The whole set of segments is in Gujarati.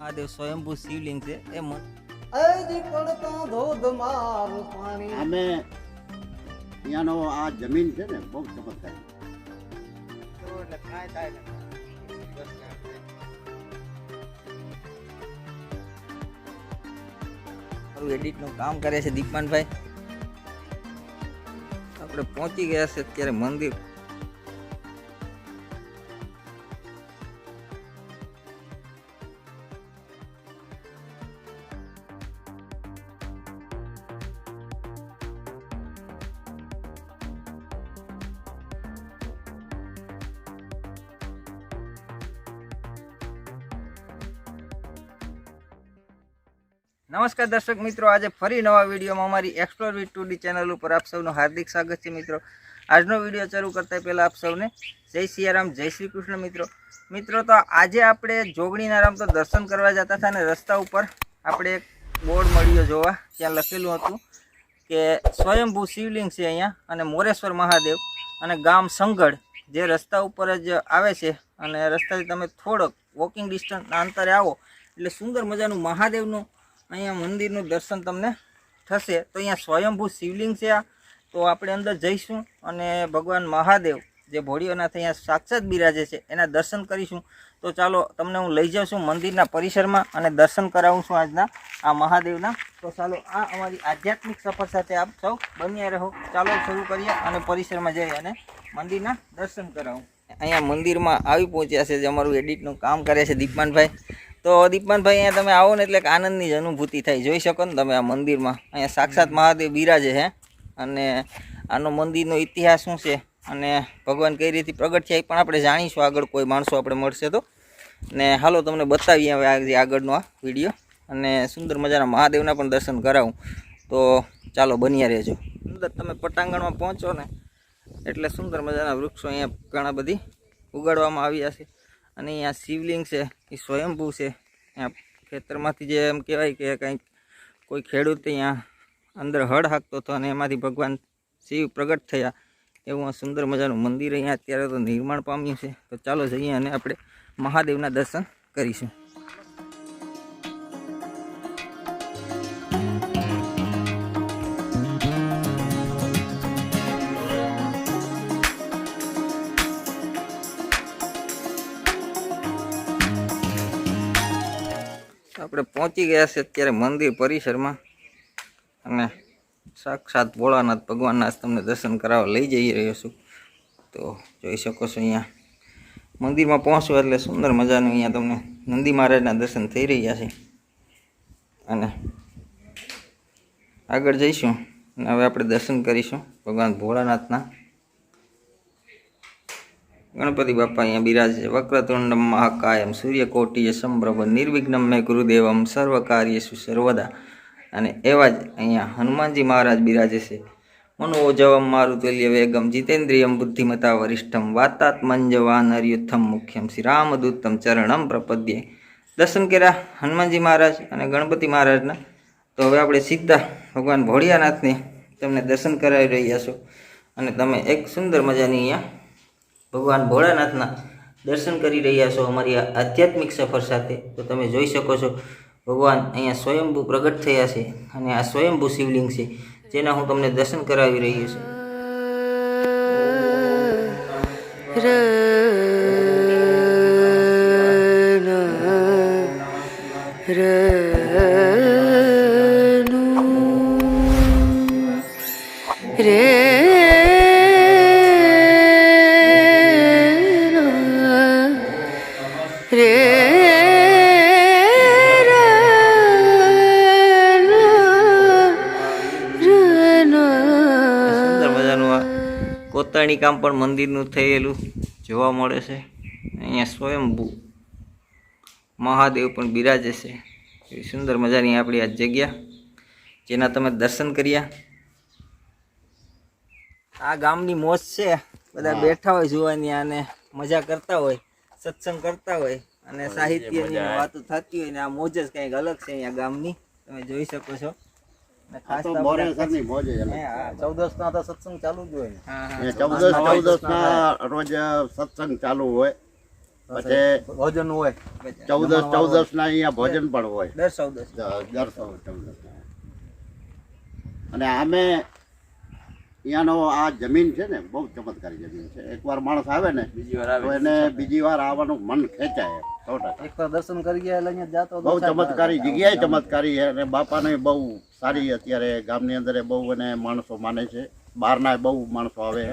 મહાદેવ સ્વયંભૂ શિવલિંગ છે એ મન અજી પડતા ધોધમાર પાણી. અમે અહીંયાનો આ જમીન છે ને બહુ ચમત્કાર. મારું એડિટનું કામ કરે છે દીપમાનભાઈ. આપણે પહોંચી ગયા છે અત્યારે મંદિર. નમસ્કાર દર્શક મિત્રો, આજે ફરી નવા વિડીયોમાં અમારી એક્સપ્લોર વિથ ટુ ચેનલ ઉપર આપ સૌનું હાર્દિક સ્વાગત છે મિત્રો. આજનો વીડિયો શરૂ કરતા પહેલાં આપ સૌને જય સિયારામ, જય શ્રી કૃષ્ણ મિત્રો. મિત્રો, તો આજે આપણે જોગણીના રામ તો દર્શન કરવા જતા હતા અને રસ્તા ઉપર આપણે એક બોર્ડ મળ્યો જોવા. ત્યાં લખેલું હતું કે સ્વયંભૂ શિવલિંગ છે અહીંયા અને મોરેશ્વર મહાદેવ અને ગામ સંગઢ જે રસ્તા ઉપર જ આવે છે અને રસ્તાથી તમે થોડોક વોકિંગ ડિસ્ટન્સના અંતરે આવો એટલે સુંદર મજાનું મહાદેવનું અહીંયા મંદિરનું દર્શન તમને થશે. તો અહીંયા સ્વયંભૂ શિવલિંગ છે આ. તો આપણે અંદર જઈશું અને ભગવાન મહાદેવ જે ભોળીઓનાથ અહીંયા સાક્ષાત બિરાજે છે, એના દર્શન કરીશું. તો ચાલો, તમને હું લઈ જાઉં છું મંદિરના પરિસરમાં અને દર્શન કરાવું છું આજના આ મહાદેવના. તો ચાલો, આ અમારી આધ્યાત્મિક સફર સાથે આપ સૌ બન્યા રહો. ચાલો, શરૂ કરીએ અને પરિસરમાં જઈ અને મંદિરના દર્શન કરાવું. અહીંયા મંદિરમાં આવી પહોંચ્યા છે જે અમારું એડિટનું કામ કરે છે દીપમાનભાઈ. તો દીપમાનભાઈ અહીંયા તમે આવો ને એટલે આનંદની જ અનુભૂતિ થાય. જોઈ શકો ને તમે આ મંદિરમાં. અહીંયા સાક્ષાત મહાદેવ બિરાજે છે. અને આનો મંદિરનો ઇતિહાસ શું છે? અને ભગવાન કઈ રીતે પ્રગટ થયા એ પણ આપણે જાણીશું. આગળ કોઈ માણસો આપણે મળશે તો. ને હાલો તમને બતાવીએ હવે આજે આગળનો આ વીડિયો. અને સુંદર મજાના મહાદેવના પણ દર્શન કરાવું. તો ચાલો બન્યા રહેજો. અંદર તમે પટાંગણમાં પહોંચો ને એટલે સુંદર મજાના વૃક્ષો અહીંયા ઘણા બધી ઉગાડવામાં આવ્યા છે. અને અહીંયા શિવલિંગ છે, એ સ્વયંભૂ છે. અહીંયા ખેતરમાંથી જે એમ કહેવાય કે કંઈક કોઈ ખેડૂત અહીંયા અંદર હળ હાંકતો હતો અને એમાંથી ભગવાન શિવ પ્રગટ થયા. એવું આ સુંદર મજાનું મંદિર અહીંયા અત્યારે તો નિર્માણ પામ્યું છે. તો ચાલો જઈએ અને આપણે મહાદેવના દર્શન કરીશું. આપણે પહોંચી ગયા છે અત્યારે મંદિર પરિસરમાં. અને સાક્ષાત ભોળાનાથ ભગવાનના તમને દર્શન કરાવવા લઈ જઈ રહ્યો છું. તો જોઈ શકો છો અહીંયા. મંદિરમાં પહોંચો એટલે સુંદર મજાનું અહીંયા તમને નંદી મહારાજના દર્શન થઈ રહ્યા છે. અને આગળ જઈશું. અને હવે આપણે દર્શન કરીશું ભગવાન ભોળાનાથના. ગણપતિ બાપા અહીંયા બિરાજે વક્રતુંડમ મહાકાયમ, સૂર્યકોટીય સંભ્રભ નિર્વિઘ્નમ મેં ગુરુદેવમ સર્વ કાર્યેષુ સર્વદા. અને એવા જ અહીંયા હનુમાનજી મહારાજ બિરાજે છે. મનોજવમ મારુતુલ્ય વેગમ, જીતેન્દ્રિયમ બુદ્ધિમતા વરિષ્ઠમ વાતાત્મંજવાનર્યુથમ મુખ્યમ શ્રી રામદૂતમ ચરણમ પ્રપદ્યે. દર્શન કર્યા હનુમાનજી મહારાજ અને ગણપતિ મહારાજના. તો હવે આપણે સીધા ભગવાન ભોળિયાનાથને તમને દર્શન કરાવી રહ્યા છો. અને તમે એક સુંદર મજાની અહીંયા ભગવાન ભોળાનાથના દર્શન કરી રહ્યા છો અમારી આધ્યાત્મિક સફર સાથે. તો તમે જોઈ શકો છો, ભગવાન અહીંયા સ્વયંભૂ પ્રગટ થયા છે અને આ સ્વયંભૂ શિવલિંગ છે, જેના હું તમને દર્શન કરાવી રહ્યો છું. સુંદર કોતરણી કામ પણ મંદિરનું થયેલું જોવા મળે છે. અહીંયા સ્વયંભૂ મહાદેવ પણ બિરાજે છે. એવી સુંદર મજાની આપણી આ જગ્યા. જેના તમે દર્શન કર્યા. આ ગામની મોજ છે. બધા બેઠા હોય જોવાની અને મજા કરતા હોય સત્સંગ કરતા હોય અને સાહિત્યની વાતો થતી હોય ને આ મોજ જ કંઈક અલગ છે અહીંયા ગામની. તમે જોઈ શકો છો. ચૌદસ ના તો સત્સંગ ચાલુ જ હોય ને. હા, હા. એ ચૌદસ ચૌદસ ના રોજ સત્સંગ ચાલુ હોય. પછી ભોજન હોય. ચૌદસ ચૌદસ ના અહીંયા ભોજન પણ હોય. દર ચૌદસ. દર ચૌદસ અને આમે અહીંયાનો આ જમીન છે ને બહુ ચમત્કારી જમીન છે. એકવાર માણસ આવે ને તો એને બીજી વાર આવવાનું મન ખેંચાય એકવાર દર્શન કરી ગયા એટલે અહીંયા જાતો બહુ ચમત્કારી જગ્યાએ ચમત્કારી છે અને બાપાને બહુ સારી અત્યારે ગામની અંદર બહુ અને માણસો માને છે. બહારના બહુ માણસો આવે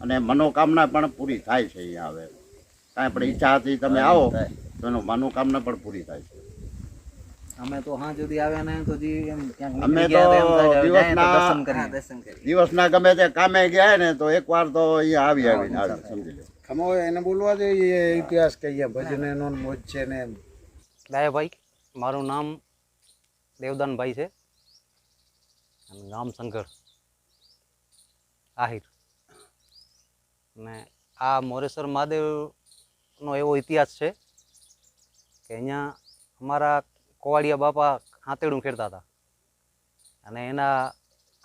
અને મનોકામના પણ પૂરી થાય છે અહીંયા આવે કાંઈ પણ ઈચ્છા હતી તમે આવો તો એનો મનોકામના પણ પૂરી થાય છે. અમે તો હા સુધી આવ્યા ને તો જી એમ અમે તો દિવસના- ગમે તે કામે ગયા ને તો એકવાર તો અહીંયા આવી આવીને આવી સમજી લો. ખમો એને બોલવા જોઈએ ઇતિહાસ કહીએ ભજન એનો મોજ છે ને એમ. મારું નામ દેવદાનભાઈ છે. અને ગામ સંઘર. આહિર. ને આ મોરેશ્વર મહાદેવનો એવો ઇતિહાસ છે કે અહીંયા અમારા કોવાડિયા બાપા હાંતેડું ખેડતા હતા. અને એના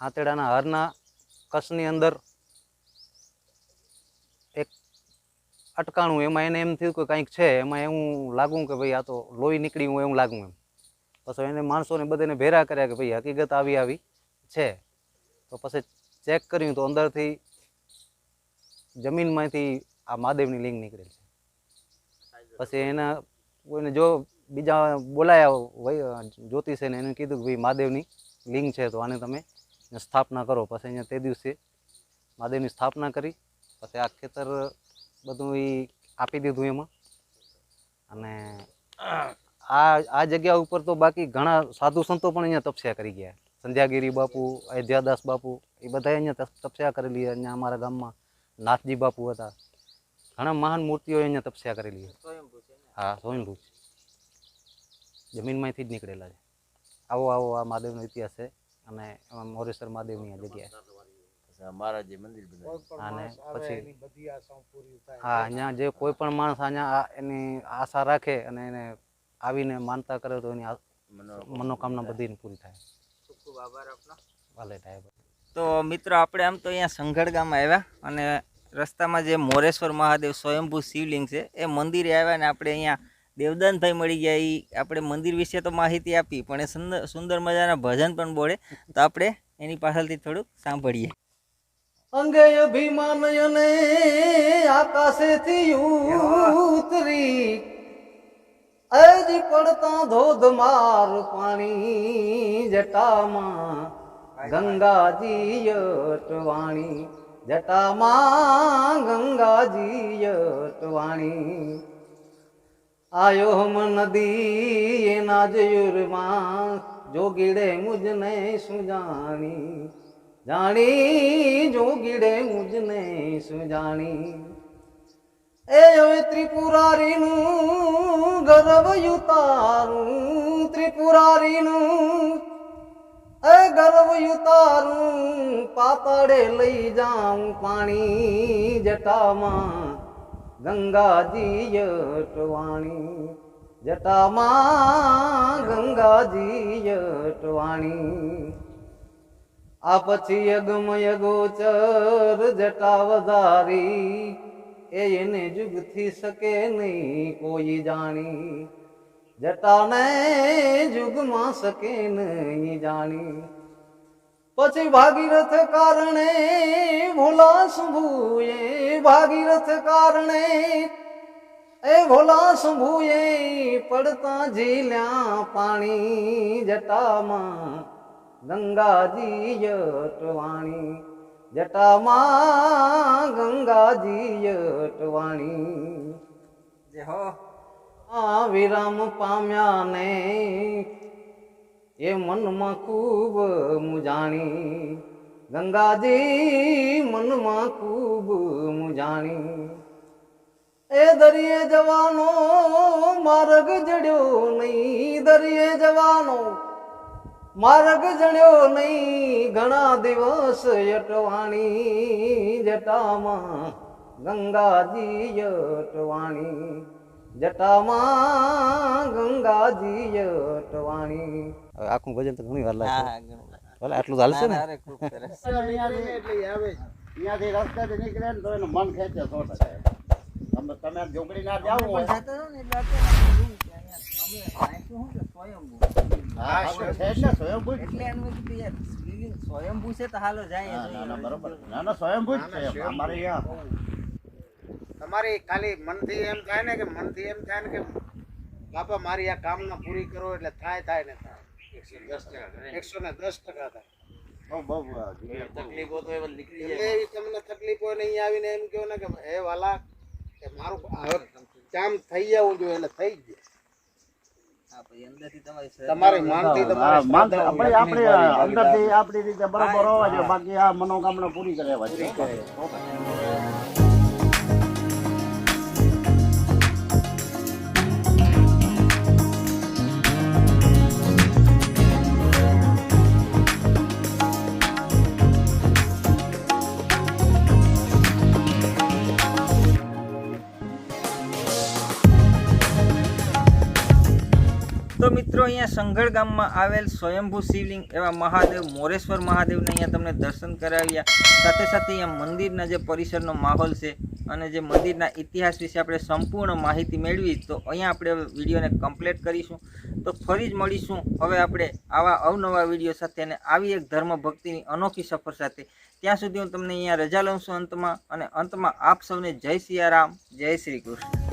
હાંતેડાના હરના કસની અંદર એક અટકાણું, એમાં એને એમ થયું કે કંઈક છે, એમાં એવું લાગું કે ભાઈ આ તો લોહી નીકળી, હું એવું લાગું એમ. પછી એને માણસોને બધાને ભેરા કર્યા કે ભાઈ હકીકત આવી આવી. છે, તો પછી ચેક કર્યું તો અંદરથી જમીનમાંથી આ મહાદેવની લિંગ નીકળેલ છે. પછી એના કોઈને જો બીજા બોલાયા જ્યોતિષને એને કીધું કે ભાઈ મહાદેવની લિંગ છે, તો આને તમે સ્થાપના કરો. પછી અહીંયા તે દિવસે મહાદેવની સ્થાપના કરી, પછી આ ખેતર બધું એ આપી દીધું એમાં. અને આ આ જગ્યા ઉપર તો બાકી ઘણા સાધુ સંતો પણ અહીંયા તપસ્યા કરી ગયા. સંધ્યાગીરી બાપુ અયોધ્યાદાસ બાપુ એ બધા અહીંયા તપસ્યા કરેલી અહીંયા અમારા ગામમાં નાથજી બાપુ હતા. ઘણા મહાન મૂર્તિઓ અહીંયા તપસ્યા કરેલી હા સ્વયંભૂ છે. જમીનમાંથી જ નીકળેલા છે. આવો આવો આ મહાદેવનો ઇતિહાસ છે. અને એમાં મોરેશ્વર મહાદેવની આ જગ્યા છે. અને પછી હા અહીંયા જે કોઈ પણ માણસ અહીંયા આ- એની આશા રાખે અને એને આવીને માનતા કરે તો એની મનોકામના બધી. પૂરી થાય. ખૂબ ખૂબ આભાર આપનો. ભલે ડાયબર તો મિત્રો આપણે આમ તો અહીંયા સંઘડ ગામ આવ્યા અને રસ્તામાં જે મોરેશ્વર મહાદેવ સ્વયંભૂ શિવલિંગ છે એ મંદિરે આવ્યા ને આપણે અહીંયા દેવદાનભાઈ મળી ગયા. એ આપણે મંદિર વિશે તો માહિતી આપી પણ એ સુંદર સુંદર મજાના ભજન પણ બોલે. તો આપણે એની પાછળથી થોડુંક સાંભળીએ. અંગે અભિમાન આકાશેથી ઉતરી અજી પડતા ધોધમાર પાણી જટામાં. ગંગાજી અટવાણી જટામાં ગંગાજી અટવાણી. આયો હમ નદી એના જયુરમાં જોગીડે મુજને સુજાણી જાણી? જોગીડે મુજને સુજાણી એ હવે ત્રિપુરારીનું ગર્વ યુતારું ત્રિપુરારીનું, એ ગર્વ યુતારું પાતળે લઈ જાઉં પાણી જટામાં, ગંગાજી યટવાણી, જટામાં ગંગાજી અટવાણી આ પછી યગમ યગોચર જટા વધારી એ એને જુગથી શકે નહીં કોઈ જાણી. જટાને જુગમાં શકે નહીં જાણી. પછી ભાગીરથ કારણે ભોલા શંભુએ ભાગીરથ કારણે એ ભોલા શંભુએ પડતા ઝીલ્યા પાણી જટામાં ગંગાજી અટવાણી જટામાં ગંગાજી અટવાણી. જે હો. આ વિરામ પામ્યા ને એ મનમાં ખૂબ મુજાણી. ગંગાજી મનમાં ખૂબ મુજાણી. એ દરિયે જવાનો માર્ગ જડ્યો નહીં દરિયે જવાનો માર્ગ જડ્યો નહીં. ઘણા દિવસ યટવાણી જટામાં ગંગાજી યટવાણી જટામાં ગંગાજી યટવાણી હવે આખું ભજન તો ઘણી વાર લાગે. ભલે આટલું ચાલશે ને. અહીંયાથી રસ્તેથી નીકળે ને તો એનું મન ખેંચે સો ટકા તમે તમે જોગડી ના જાવ હોય. હા સ્વયંભૂ એટલે એનું સ્વયંભૂ છે તો હાલો જાય ના બરોબર. ના ના સ્વયંભૂ છે અમારે અહીંયા તમારે ખાલી મનથી એમ થાય ને કે મનથી એમ થાય ને કે બાપા મારી આ કામના પૂરી કરો એટલે થાય થાય ને થાય. એકસો ને દસ ટકા થાય. બહુ બહુ અ, તકલીફો તો એમાં નીકળી એવી તમને તકલીફ હોય ને અહીંયા આવીને એમ કહો ને કે હે વાલા કે મારું હવે કામ થઈ જવું જોઈએ એટલે થઈ જ જાય. આપણે રીતે બરોબર હોવા જોઈએ. બાકી આ મનોકામના પૂરી કરવા સંઘળ ગામમાં આવેલ સ્વયંભૂ શિવલિંગ એવા મહાદેવ મોરેશ્વર મહાદેવને અહીંયા તમને દર્શન કરાવ્યા. સાથે સાથે અહીંયા મંદિરના જે પરિસરનો માહોલ છે અને જે મંદિરના ઇતિહાસ વિશે આપણે સંપૂર્ણ માહિતી મેળવી, તો અહીંયા આપણે વિડીયોને કમ્પ્લીટ કરીશું. તો ફરી જ મળીશું. હવે આપણે આવા અવનવા વીડિયો સાથે અને આવી એક ધર્મ ભક્તિની અનોખી સફર સાથે. ત્યાં સુધી હું તમને અહીંયા રજા લઉં છું અંતમાં, અને અંતમાં આપ સૌને જય સિયારામ, જય શ્રી કૃષ્ણ.